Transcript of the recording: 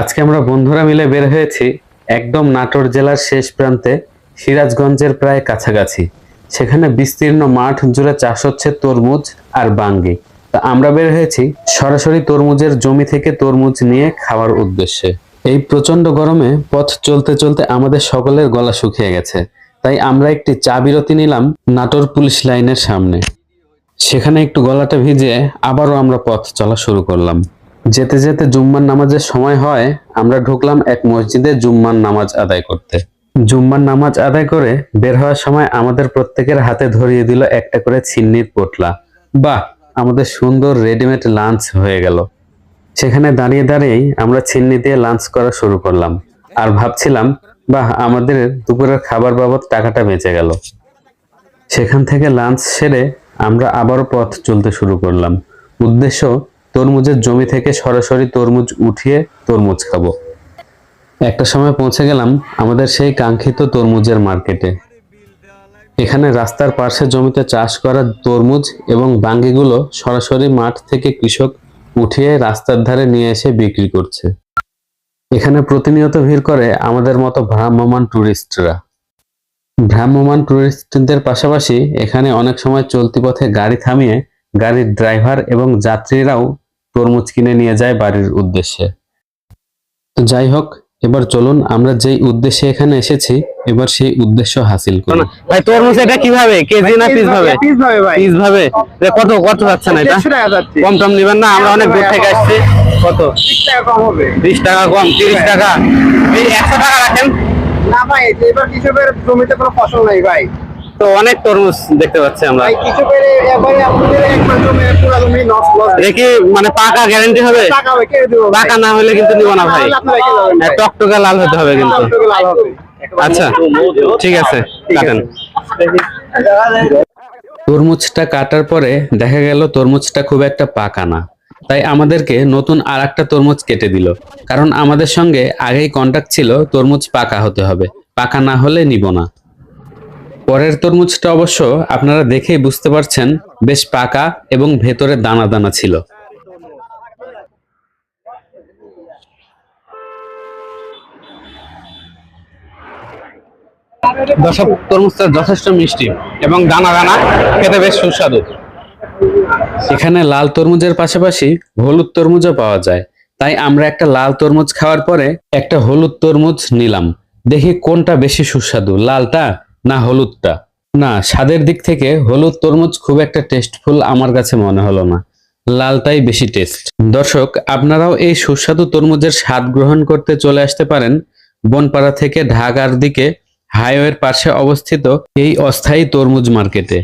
আজকে আমরা বন্ধুরা মিলে বের হয়েছি একদম নাটোর জেলার শেষ প্রান্তে, সিরাজগঞ্জের প্রায় কাছাকাছি। সেখানে বিস্তীর্ণ মাঠ জুড়ে চাষ হচ্ছে তরমুজ আর বাঙ্গি। তা আমরা বের হয়েছি সরাসরি তরমুজের জমি থেকে তরমুজ নিয়ে খাওয়ার উদ্দেশ্যে। এই প্রচণ্ড গরমে পথ চলতে চলতে আমাদের সকলের গলা শুকিয়ে গেছে। তাই আমরা একটি চা বিরতি নিলাম নাটোর পুলিশ লাইনের সামনে। সেখানে একটু গলাটা ভিজে আবারও আমরা পথ চলা শুরু করলাম। যেতে যেতে জুম্মার নামাজের সময় হয়, আমরা ঢুকলাম এক মসজিদে জুম্মার নামাজ আদায় করতে। জুম্মার নামাজ আদায় করে বের হওয়ার সময় আমাদের প্রত্যেকের হাতে ধরিয়ে দিল একটা করে ছিন্নির পোটলা। বাহ, আমাদের সুন্দর রেডিমেড লাঞ্চ হয়ে গেল। সেখানে দাঁড়িয়ে দাঁড়িয়েই আমরা ছিন্নি দিয়ে লাঞ্চ করা শুরু করলাম। আর ভাবছিলাম, বাহ, আমাদের দুপুরের খাবার বাবদ টাকাটা বেঁচে গেল। সেখান থেকে লাঞ্চ সেরে আমরা আবারও পথ চলতে শুরু করলাম। উদ্দেশ্য তরমুজের জমি থেকে সরাসরি তরমুজ উঠিয়ে তরমুজ খাব। একটা সময় পৌঁছে গেলাম আমাদের সেই কাঙ্ক্ষিত তরমুজের মার্কেটে। এখানে রাস্তার পাশে জমিতে চাষ করা তরমুজ এবং বাঙ্গিগুলো সরাসরি মাঠ থেকে কৃষক উঠিয়ে রাস্তার ধারে নিয়ে এসে বিক্রি করছে। এখানে প্রতিনিয়ত ভিড় করে আমাদের মতো ভ্রাম্যমান টুরিস্টরা। ভ্রাম্যমান টুরিস্টদের পাশাপাশি এখানে অনেক সময় চলতি পথে গাড়ি থামিয়ে গাড়ির ড্রাইভার এবং যাত্রীরাও তরমুজ কিনে নিয়ে যায় বাড়ির উদ্দেশ্যে। তো যাই হোক এবার চলুন আমরা যেই উদ্দেশ্যে এখানে এসেছি এবার সেই উদ্দেশ্য হাসিল করি। ভাই তরমুজ এটা কীভাবে? কেজি না পিস ভাবে? পিস ভাবে ভাই। পিস ভাবে? কত কত যাচ্ছে না এটা? দেড়শো টাকা যাচ্ছে। কম টম নিবেন না আমরা অনেক দূর থেকে আসছি। কত? টাকা কম হবে। বিশ টাকা কম তিরিশ টাকা। এই একশো টাকা রাখেন। না ভাই এবার কৃষকের জমিতে কোনো ফসল নাই ভাই। তো অনেক তরমুজ দেখতে পাচ্ছি আমরা। দেখি মানে পাকা গ্যারান্টি হবে। পাকা না হলে কিন্তু নিব না ভাই। হ্যাঁ। টকটকে লাল হতে হবে কিন্তু। আচ্ছা ঠিক আছে কাটেন। তরমুজটা কাটার পরে দেখা গেল তরমুজটা খুব একটা পাকা না। তাই আমাদেরকে নতুন আর একটা তরমুজ কেটে দিল। কারণ আমাদের সঙ্গে আগেই কন্টাক্ট ছিল তরমুজ পাকা হতে হবে। পাকা না হলে নিব না। পরের তরমুজটা অবশ্য আপনারা দেখেই বুঝতে পারছেন, বেশ পাকা এবং ভেতরে দানা দানা ছিল। তরমুজটা যথেষ্ট মিষ্টি এবং দানা দানা, খেতে বেশ সুস্বাদু। এখানে লাল তরমুজের পাশাপাশি হলুদ তরমুজও পাওয়া যায়। তাই আমরা একটা লাল তরমুজ খাওয়ার পরে একটা হলুদ তরমুজ নিলাম। দেখি কোনটা বেশি সুস্বাদু, লালটা না হলুদটা। না, স্বাদের দিক থেকে হলুদ তরমুজ খুব একটা টেস্টফুল আমার কাছে মনে হলো না। লালটাই বেশি টেস্ট দর্শক, আপনারাও এই সুস্বাদু তরমুজের স্বাদ গ্রহণ করতে চলে আসতে পারেন বনপাড়া থেকে ঢাকার দিকে হাইওয়ের পাশে অবস্থিত এই অস্থায়ী তরমুজ মার্কেটে